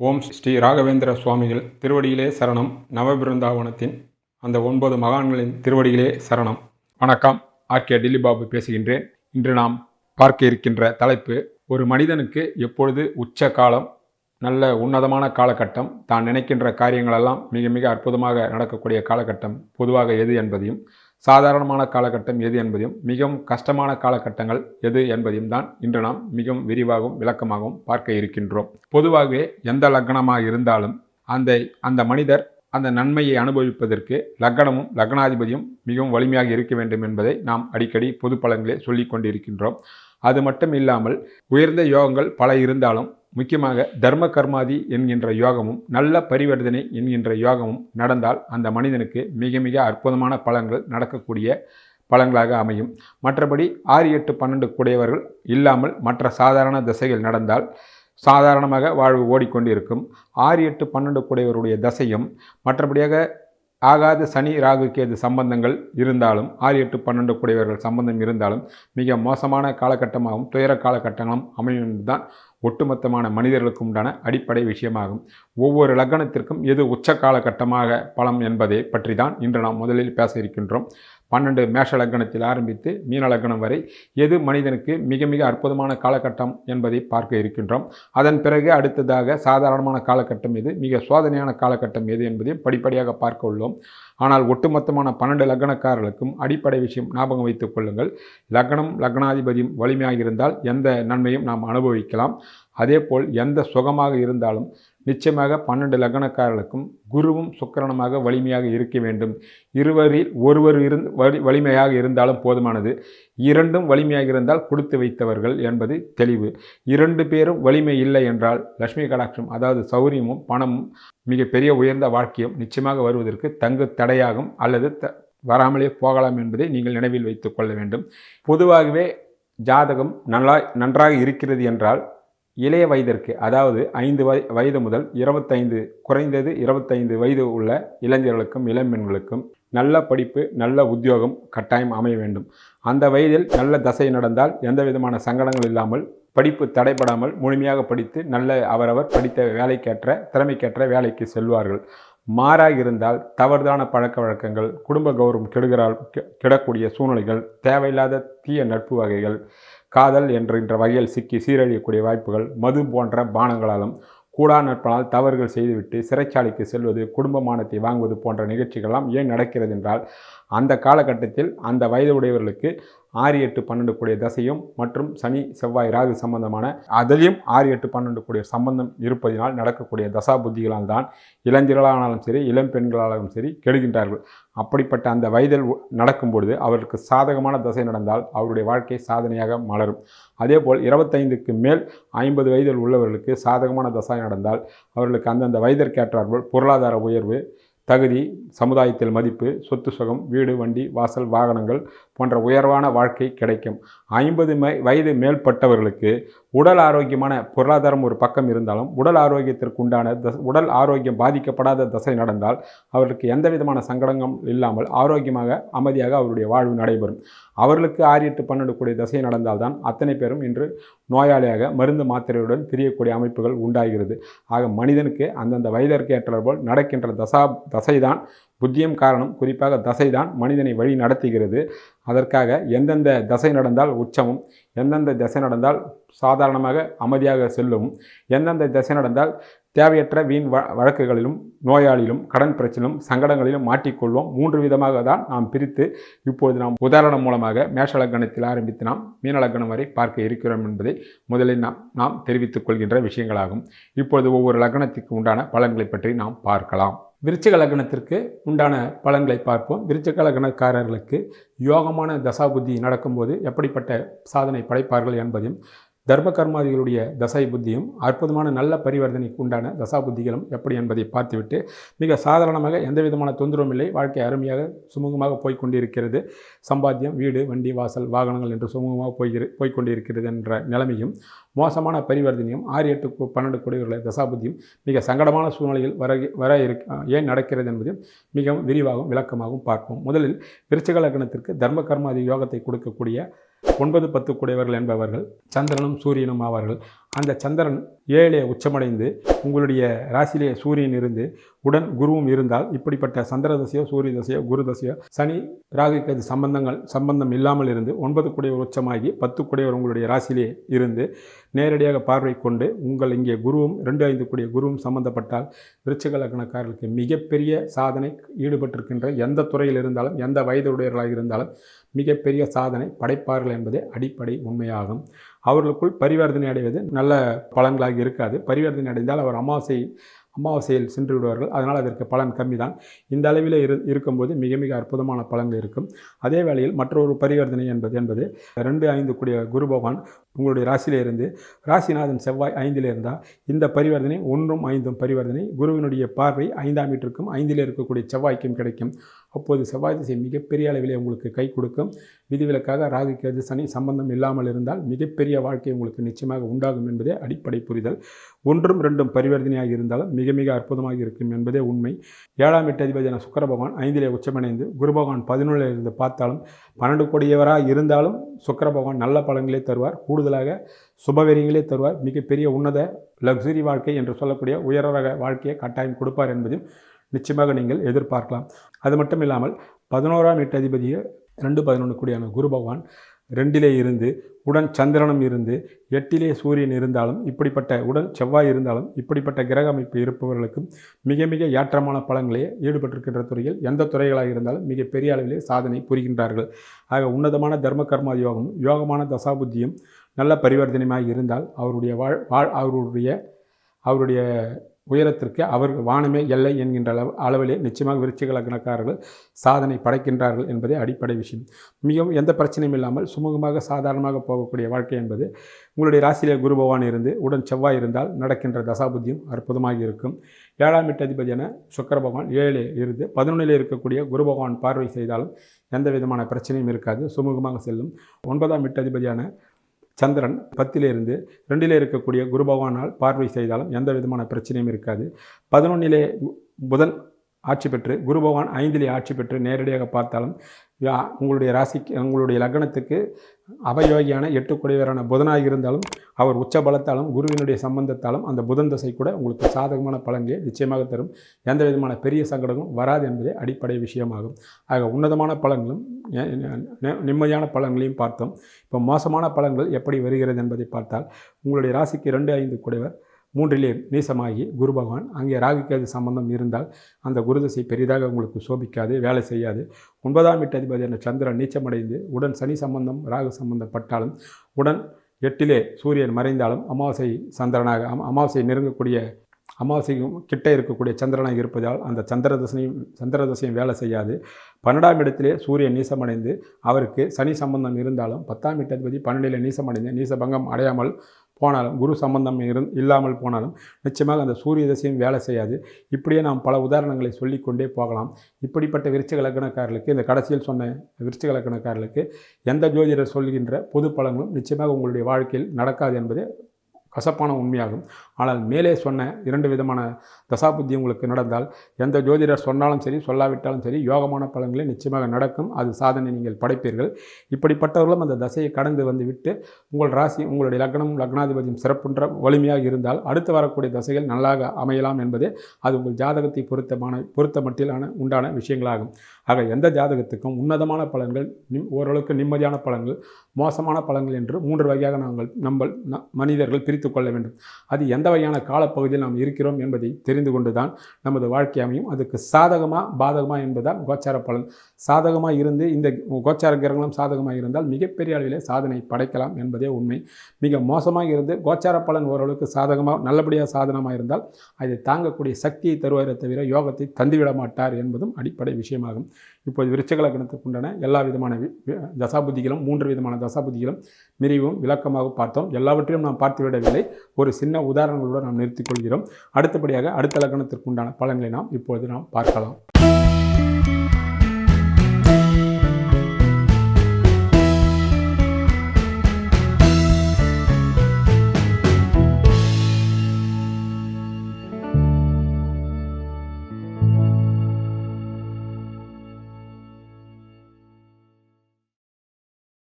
ஓம் ஸ்ரீ ராகவேந்திர சுவாமிகள் திருவடியிலே சரணம். நவபிருந்தாவனத்தின் அந்த ஒன்பது மகான்களின் திருவடியிலே சரணம். வணக்கம். ஆர்கே டில்லிபாபு பேசுகின்றேன். இன்று நாம் பார்க்க இருக்கின்ற தலைப்பு ஒரு மனிதனுக்கு எப்பொழுது உச்ச காலம் நல்ல உன்னதமான காலகட்டம் தான் நினைக்கின்ற காரியங்களெல்லாம் மிக மிக அற்புதமாக நடக்கக்கூடிய காலகட்டம் பொதுவாக எது என்பதையும் சாதாரணமான காலகட்டம் எது என்பதையும் மிகவும் கஷ்டமான காலகட்டங்கள் எது என்பதையும் தான் இன்று நாம் மிகவும் விரிவாகவும் விளக்கமாகவும் பார்க்க இருக்கின்றோம். பொதுவாகவே எந்த லக்னமாக இருந்தாலும் அந்த அந்த மனிதர் அந்த நன்மையை அனுபவிப்பதற்கு லக்னமும் லக்னாதிபதியும் மிகவும் வலிமையாக இருக்க வேண்டும் என்பதை நாம் அடிக்கடி பொது பலன்களே சொல்லிக் கொண்டிருக்கின்றோம். அது மட்டும் இல்லாமல் உயர்ந்த யோகங்கள் பல இருந்தாலும் முக்கியமாக தர்ம கர்மாதி என்கின்ற யோகமும் நல்ல பரிவர்த்தனை என்கின்ற யோகமும் நடந்தால் அந்த மனிதனுக்கு மிக மிக அற்புதமான பலன்கள் நடக்கக்கூடிய பலன்களாக அமையும். மற்றபடி ஆறு எட்டு பன்னெண்டு கூடியவர்கள் இல்லாமல் மற்ற சாதாரண திசைகள் நடந்தால் சாதாரணமாக வாழ்வு ஓடிக்கொண்டிருக்கும். ஆறு எட்டு பன்னெண்டு கூடியவருடைய தசையும் மற்றபடியாக ஆகாத சனி ராகு கேது சம்பந்தங்கள் இருந்தாலும் ஆறு எட்டு பன்னெண்டு கூடியவர்கள் சம்பந்தம் இருந்தாலும் மிக மோசமான காலகட்டமாகவும் துயர காலகட்டங்களும் அமையும் என்றுதான் ஒட்டுமொத்தமான மனிதர்களுக்கு உண்டான அடிப்படை விஷயமாகும். ஒவ்வொரு லக்னத்திற்கும் எது உச்ச காலகட்டமாக பலம் என்பதை பற்றி தான் இன்று நாம் முதலில் பேச இருக்கின்றோம். பன்னெண்டு மேஷ லக்னத்தில் ஆரம்பித்து மீன லக்னம் வரை எது மனிதனுக்கு மிக மிக அற்புதமான காலகட்டம் என்பதை பார்க்க இருக்கின்றோம். அதன் பிறகு அடுத்ததாக சாதாரணமான காலகட்டம் எது மிக சோதனையான காலகட்டம் எது என்பதையும் படிப்படியாக பார்க்க உள்ளோம். ஆனால் ஒட்டுமொத்தமான பன்னெண்டு லக்னக்காரர்களுக்கும் அடிப்படை விஷயம் ஞாபகம் வைத்துக் கொள்ளுங்கள். லக்னம் லக்னாதிபதியும் வலிமையாக இருந்தால் எந்த நன்மையும் நாம் அனுபவிக்கலாம். அதேபோல் எந்த சுகமாக இருந்தாலும் நிச்சயமாக பன்னெண்டு லக்னக்காரர்களுக்கும் குருவும் சுக்கிரனுமாக வலிமையாக இருக்க வேண்டும். இருவரில் ஒருவர் இருந் வலி வலிமையாக இருந்தாலும் போதுமானது. இரண்டும் வலிமையாக இருந்தால் கொடுத்து வைத்தவர்கள் என்பது தெளிவு. இரண்டு பேரும் வலிமை இல்லை என்றால் லட்சுமி கடாட்சம் அதாவது சௌரியமும் பணமும் மிகப்பெரிய உயர்ந்த வாழ்க்கையும் நிச்சயமாக வருவதற்கு தங்கு தடையாகும் அல்லது த வராமலே போகலாம் என்பதை நீங்கள் நினைவில் வைத்துக் கொள்ள வேண்டும். பொதுவாகவே ஜாதகம் நல்லா நன்றாக இருக்கிறது என்றால் இளைய வயதிற்கு அதாவது ஐந்து வய வயது முதல் இருபத்தைந்து குறைந்தது இருபத்தைந்து வயது உள்ள இளைஞர்களுக்கும் இளம்பெண்களுக்கும் நல்ல படிப்பு நல்ல உத்தியோகம் கட்டாயம் அமைய வேண்டும். அந்த வயதில் நல்ல தசை நடந்தால் எந்த விதமான சங்கடங்கள் இல்லாமல் படிப்பு தடைபடாமல் முழுமையாக படித்து நல்ல அவரவர் படித்த வேலைக்கேற்ற திறமைக்கேற்ற வேலைக்கு செல்வார்கள். மாறாக இருந்தால் தவறுதான பழக்க வழக்கங்கள் குடும்ப கௌரவம் கெடுகிறால் கெடக்கூடிய சூழ்நிலைகள் தேவையில்லாத தீய நட்பு வகைகள் காதல் என்கின்ற வகையில் சிக்கி சீரழியக்கூடிய வாய்ப்புகள் மது போன்ற பானங்களாலும் கூடா நட்பனால் தவறுகள் செய்துவிட்டு சிறைச்சாலைக்கு செல்வது குடும்பமானத்தை வாங்குவது போன்ற நிகழ்ச்சிகள்லாம் ஏன் நடக்கிறது என்றால் அந்த காலகட்டத்தில் அந்த வயது உடையவர்களுக்கு ஆறு எட்டு பன்னெண்டு கூடிய தசையும் மற்றும் சனி செவ்வாய் ராகு சம்பந்தமான அதிலையும் ஆறு எட்டு பன்னெண்டு கூடிய சம்பந்தம் இருப்பதினால் நடக்கக்கூடிய தசா புத்திகளால் தான் இளைஞர்களானாலும் சரி இளம் பெண்களாலும் சரி கெடுகின்றார்கள். அப்படிப்பட்ட அந்த வயதில் நடக்கும் பொழுது அவருக்கு சாதகமான தசை நடந்தால் அவருடைய வாழ்க்கை சாதனையாக மலரும். அதேபோல் இருபத்தைந்துக்கு மேல் ஐம்பது வயதில் உள்ளவர்களுக்கு சாதகமான தசை நடந்தால் அவர்களுக்கு அந்தந்த வயதிற்கேற்றார்கள் பொருளாதார உயர்வு தகுதி சமுதாயத்தில் மதிப்பு சொத்து சுகம் வீடு வண்டி வாசல் வாகனங்கள் போன்ற உயர்வான வாழ்க்கை கிடைக்கும். ஐம்பது மை வயது மேற்பட்டவர்களுக்கு உடல் ஆரோக்கியமான பொருளாதாரம் ஒரு பக்கம் இருந்தாலும் உடல் ஆரோக்கியத்திற்கு உண்டான தஸ் உடல் ஆரோக்கியம் பாதிக்கப்படாத தசை நடந்தால் அவர்களுக்கு எந்த விதமான சங்கடங்கள் இல்லாமல் ஆரோக்கியமாக அமைதியாக அவருடைய வாழ்வு நடைபெறும். அவர்களுக்கு ஆறு எட்டு பன்னெண்டு கூடிய தசை நடந்தால்தான் அத்தனை பேரும் இன்று நோயாளியாக மருந்து மாத்திரையுடன் பிரியக்கூடிய அமைப்புகள் உண்டாகிறது. ஆக மனிதனுக்கு அந்தந்த வயதிற்கு ஏற்றபோல் நடக்கின்ற தசா தசைதான் புத்தியம் காரணம். குறிப்பாக தசைதான் மனிதனை வழி நடத்துகிறது. அதற்காக எந்தெந்த தசை நடந்தால் உச்சமும் எந்தெந்த தசை நடந்தால் சாதாரணமாக அமைதியாக செல்லும். எந்தெந்த திசை நடந்தால் தேவையற்ற வீண் வ வழக்குகளிலும் நோயாளியிலும் கடன் பிரச்சனையும் சங்கடங்களிலும் மாட்டிக்கொள்வோம். மூன்று விதமாக தான் நாம் பிரித்து இப்பொழுது நாம் உதாரணம் மூலமாக மேஷலக்கணத்தில் ஆரம்பித்து நாம் மீனலக்கணம் வரை பார்க்க இருக்கிறோம் என்பதை முதலில் நாம் நாம் தெரிவித்துக் கொள்கின்ற விஷயங்களாகும். இப்பொழுது ஒவ்வொரு லக்னத்திற்கு உண்டான பலன்களை பற்றி நாம் பார்க்கலாம். விருச்சிக லக்னத்திற்கு உண்டான பலன்களை பார்ப்போம். விருச்சிக லக்னக்காரர்களுக்கு யோகமான தசாபுத்தி நடக்கும்போது எப்படிப்பட்ட சாதனை படைப்பார்கள் என்பதையும் தர்ம கர்மாதிகளுடைய தசை புத்தியும் அற்புதமான நல்ல பரிவர்த்தனைக்கு உண்டான தசா புத்திகளும் எப்படி என்பதை பார்த்துவிட்டு மிக சாதாரணமாக எந்த விதமான தொந்தரவும் இல்லை. வாழ்க்கை அருமையாக சுமூகமாக போய்கொண்டிருக்கிறது. சம்பாத்தியம் வீடு வண்டி வாசல் வாகனங்கள் என்று சுமூகமாக போய் போய்கொண்டிருக்கிறது என்ற நிலைமையும் மோசமான பரிவர்த்தனையும் ஆறு எட்டு பன்னெண்டு கோடிகளுடைய தசாபுத்தியும் மிக சங்கடமான சூழ்நிலையில் வர வர இருக்க ஏன் நடக்கிறது என்பதையும் மிகவும் விரிவாகவும் விளக்கமாகவும் பார்ப்போம். முதலில் விருச்சிக லக்னத்திற்கு தர்ம கர்மாதி யோகத்தை கொடுக்கக்கூடிய ஒன்பது பத்து குடையவர்கள் என்பவர்கள் சந்திரனும் சூரியனும் ஆவார்கள். அந்த சந்திரன் ஏழிலே உச்சமடைந்து உங்களுடைய ராசியிலே சூரியன் இருந்து உடன் குருவும் இருந்தால் இப்படிப்பட்ட சந்திர தசையோ சூரிய தசையோ குரு தசையோ சனி ராகுக்கு சம்பந்தங்கள் சம்பந்தம் இல்லாமல் இருந்து ஒன்பது குடையவர் உச்சமாகி பத்து குடையவர் உங்களுடைய ராசியிலே இருந்து நேரடியாக பார்வை கொண்டு உங்கள் இங்கே குருவும் ரெண்டு ஐந்து கூடிய குருவும் சம்பந்தப்பட்டால் விருச்சிக லக்னக்காரர்களுக்கு மிகப்பெரிய சாதனை ஈடுபட்டிருக்கின்ற எந்த துறையில் இருந்தாலும் எந்த வயதுடையவர்களாக இருந்தாலும் மிகப்பெரிய சாதனை படைப்பார்கள் என்பதே அடிப்படை உண்மையாகும். அவர்களுக்குள் பரிவர்த்தனை அடைவது நல்ல பலன்களாக இருக்காது. பரிவர்த்தனை அடைந்தால் அவர் அமாவாசை அமாவாசையில் சென்று விடுவார்கள். அதனால் அதற்கு பலன் கம்மி தான் இந்த அளவில் இரு இருக்கும்போது மிக மிக அற்புதமான பலன்கள் இருக்கும். அதே வேளையில் மற்றொரு பரிவர்த்தனை என்பது என்பது ரெண்டு ஐந்து கூடிய குரு பகவான் உங்களுடைய ராசியிலிருந்து ராசிநாதன் செவ்வாய் ஐந்தில் இருந்தால் இந்த பரிவர்த்தனை ஒன்றும் ஐந்தும் பரிவர்த்தனை. குருவினுடைய பார்வை ஐந்தாம் வீட்டிற்கும் ஐந்தில் இருக்கக்கூடிய செவ்வாய்க்கும் கிடைக்கும். அப்போது செவ்வாய் திசை மிகப்பெரிய அளவிலே உங்களுக்கு கை கொடுக்கும். விதிவிலக்காக ராகு கேது சனி சம்பந்தம் இல்லாமல் இருந்தால் மிகப்பெரிய வாழ்க்கை உங்களுக்கு நிச்சயமாக உண்டாகும் என்பதே அடிப்படை புரிதல். ஒன்றும் ரெண்டும் பரிவர்த்தனையாக இருந்தாலும் மிக மிக அற்புதமாக இருக்கும் என்பதே உண்மை. ஏழாம் எட்டு அதிபதியான சுக்கர பகவான் ஐந்திலே உச்சமடைந்து குரு பகவான் பதினொன்றில் இருந்து பார்த்தாலும் பன்னெண்டு கோடியவராக இருந்தாலும் சுக்கர பகவான் நல்ல பலன்களே தருவார் கூடுதலாக சுபவெறிகளே தருவார். மிகப்பெரிய உன்னத லக்ஸுரி வாழ்க்கை என்று சொல்லக்கூடிய உயரரக வாழ்க்கையை கட்டாயம் கொடுப்பார் என்பதையும் நிச்சயமாக நீங்கள் எதிர்பார்க்கலாம். அது மட்டும் இல்லாமல் பதினோராம் எட்டு அதிபதியை ரெண்டு பதினொன்று கூடியான குரு பகவான் ரெண்டிலே இருந்து உடன் சந்திரனும் இருந்து எட்டிலே சூரியன் இருந்தாலும் இப்படிப்பட்ட உடன் செவ்வாய் இருந்தாலும் இப்படிப்பட்ட கிரக அமைப்பு இருப்பவர்களுக்கும் மிக மிக ஏற்றமான பலன்களே ஈடுபட்டிருக்கின்ற துறையில் எந்த துறைகளாக இருந்தாலும் மிக பெரிய அளவிலே சாதனை புரிகின்றார்கள். ஆக உன்னதமான தர்ம கர்மா யோகமும் யோகமான தசாபுத்தியும் நல்ல பரிவர்த்தனையாக இருந்தால் அவருடைய வாழ் வாழ் அவருடைய அவருடைய உயரத்திற்கு அவர் வானமே எல்லை என்கின்ற அளவு அளவிலே நிச்சயமாக விருச்சிக லக்னக்காரர்கள் சாதனை படைக்கின்றார்கள் என்பதே அடிப்படை விஷயம். மிகவும் எந்த பிரச்சனையும் இல்லாமல் சுமூகமாக சாதாரணமாக போகக்கூடிய வாழ்க்கை என்பது உங்களுடைய ராசியிலே குரு பகவான் இருந்து உடன் செவ்வாய் இருந்தால் நடக்கின்ற தசாபுத்தியும் அற்புதமாக இருக்கும். ஏழாம் எட்டு அதிபதியான சுக்கர பகவான் ஏழிலே இருந்து பதினொன்றிலே இருக்கக்கூடிய குரு பகவான் பார்வை செய்தாலும் எந்த விதமான பிரச்சனையும் இருக்காது. சுமூகமாக செல்லும். ஒன்பதாம் எட்டு அதிபதியான சந்திரன் பத்திலிருந்து ரெண்டிலே இருக்கக்கூடிய குரு பகவானால் பார்வை செய்தாலும் எந்த விதமான பிரச்சனையும் இருக்காது. பதினொன்னிலே புதன் ஆட்சி பெற்று குரு பகவான் ஐந்திலே ஆட்சி பெற்று நேரடியாக பார்த்தாலும் யா- உங்களுடைய ராசிக்கு உங்களுடைய லக்னத்துக்கு அவயோகியான எட்டு குடைவரான புதனாக இருந்தாலும் அவர் உச்ச பலத்தாலும் குருவினுடைய சம்பந்தத்தாலும் அந்த புதன் தசை கூட உங்களுக்கு சாதகமான பலன்களை நிச்சயமாக தரும். எந்த விதமான பெரிய சங்கடங்களும் வராது என்பதே அடிப்படை விஷயமாகும். ஆக உன்னதமான பலன்களும் நிம்மதியான பலன்களையும் பார்த்தோம். இப்போ மோசமான பலன்கள் எப்படி வருகிறது என்பதை பார்த்தால் உங்களுடைய ராசிக்கு ரெண்டு ஐந்து குடைவர் மூன்றிலே நீசமாகி குரு பகவான் அங்கே ராகுக்கேது சம்பந்தம் இருந்தால் அந்த குருதசை பெரிதாக உங்களுக்கு சோபிக்காது வேலை செய்யாது. ஒன்பதாம் எட்டு அதிபதியான சந்திரன் நீச்சமடைந்து உடன் சனி சம்பந்தம் ராகு சம்பந்தப்பட்டாலும் உடன் எட்டிலே சூரியன் மறைந்தாலும் அமாவாசை சந்திரனாக அம் அமாவாசை நெருங்கக்கூடிய அமாவாசைக்கும் கிட்டே இருக்கக்கூடிய சந்திரனாக இருப்பதால் அந்த சந்திரதசனையும் சந்திரதசையும் வேலை செய்யாது. பன்னெண்டாம் இடத்திலே சூரியன் நீசமடைந்து அவருக்கு சனி சம்பந்தம் இருந்தாலும் பத்தாம் எட்டு அதிபதி பன்னெண்டில் நீசமடைந்து நீசபங்கம் அடையாமல் போனாலும் குரு சம்பந்தம் இரு இல்லாமல் போனாலும் நிச்சயமாக அந்த சூரிய தசையும் வேலை செய்யாது. இப்படியே நாம் பல உதாரணங்களை சொல்லிக்கொண்டே போகலாம். இப்படிப்பட்ட விருச்சிக லக்னக்காரர்களுக்கு இந்த கடைசியில் சொன்ன விருச்சிக லக்னக்காரர்களுக்கு எந்த ஜோதிடர் சொல்கின்ற பொது பலங்களும் நிச்சயமாக உங்களுடைய வாழ்க்கையில் நடக்காது என்பது கசப்பான உண்மையாகும். ஆனால் மேலே சொன்ன இரண்டு விதமான தசாபுத்தி உங்களுக்கு நடந்தால் எந்த ஜோதிடர் சொன்னாலும் சரி சொல்லாவிட்டாலும் சரி யோகமான பலன்களை நிச்சயமாக நடக்கும். அது சாதனை நீங்கள் படைப்பீர்கள். இப்படிப்பட்டவர்களும் அந்த தசையை கடந்து வந்து விட்டு உங்கள் ராசி உங்களுடைய லக்னம் லக்னாதிபதியும் சிறப்புன்ற வலிமையாக இருந்தால் அடுத்து வரக்கூடிய தசைகள் நல்லாக அமையலாம் என்பது அது உங்கள் ஜாதகத்தை பொருத்தமான பொருத்த மட்டிலான உண்டான விஷயங்களாகும். ஆக எந்த ஜாதகத்துக்கும் உன்னதமான பலன்கள் நிம் ஓரளவுக்கு நிம்மதியான பலன்கள் மோசமான பலன்கள் என்று மூன்று வகையாக நாங்கள் நம்ம ந- மனிதர்கள் பிரித்து கொள்ள வேண்டும். அது எந்த வகையான காலப்பகுதியில் நாம் இருக்கிறோம் என்பதை தெரிந்து கொண்டு தான் நமது வாழ்க்கை அமையும். அதுக்கு சாதகமாக பாதகமாக என்பதுதான் கோச்சார பலன். சாதகமாக இருந்து இந்த கோச்சார கிரகங்களும் சாதகமாக இருந்தால் மிகப்பெரிய அளவிலே சாதனை படைக்கலாம் என்பதே உண்மை. மிக மோசமாக இருந்து கோச்சார பலன் ஓரளவுக்கு சாதகமாக நல்லபடியாக சாதனமாக இருந்தால் அதை தாங்கக்கூடிய சக்தியை தருவாரே தவிர யோகத்தை தந்துவிட மாட்டார் என்பதும் அடிப்படை விஷயமாகும். இப்போது விருச்சக லக்னத்துக்கு உண்டான எல்லா விதமான தசாபுத்திகளும் மூன்று விதமான தசாபுத்திகளும் மிரிவும் விளக்கமாக பார்த்தோம். எல்லாவற்றையும் நாம் பார்த்துவிடவில்லை ஒரு சின்ன உதாரணங்களோடு நாம் நிறுத்திக் கொள்கிறோம். அடுத்தபடியாக அடுத்த லக்னத்திற்குண்டான பலன்களை நாம் இப்பொழுது நாம் பார்க்கலாம்.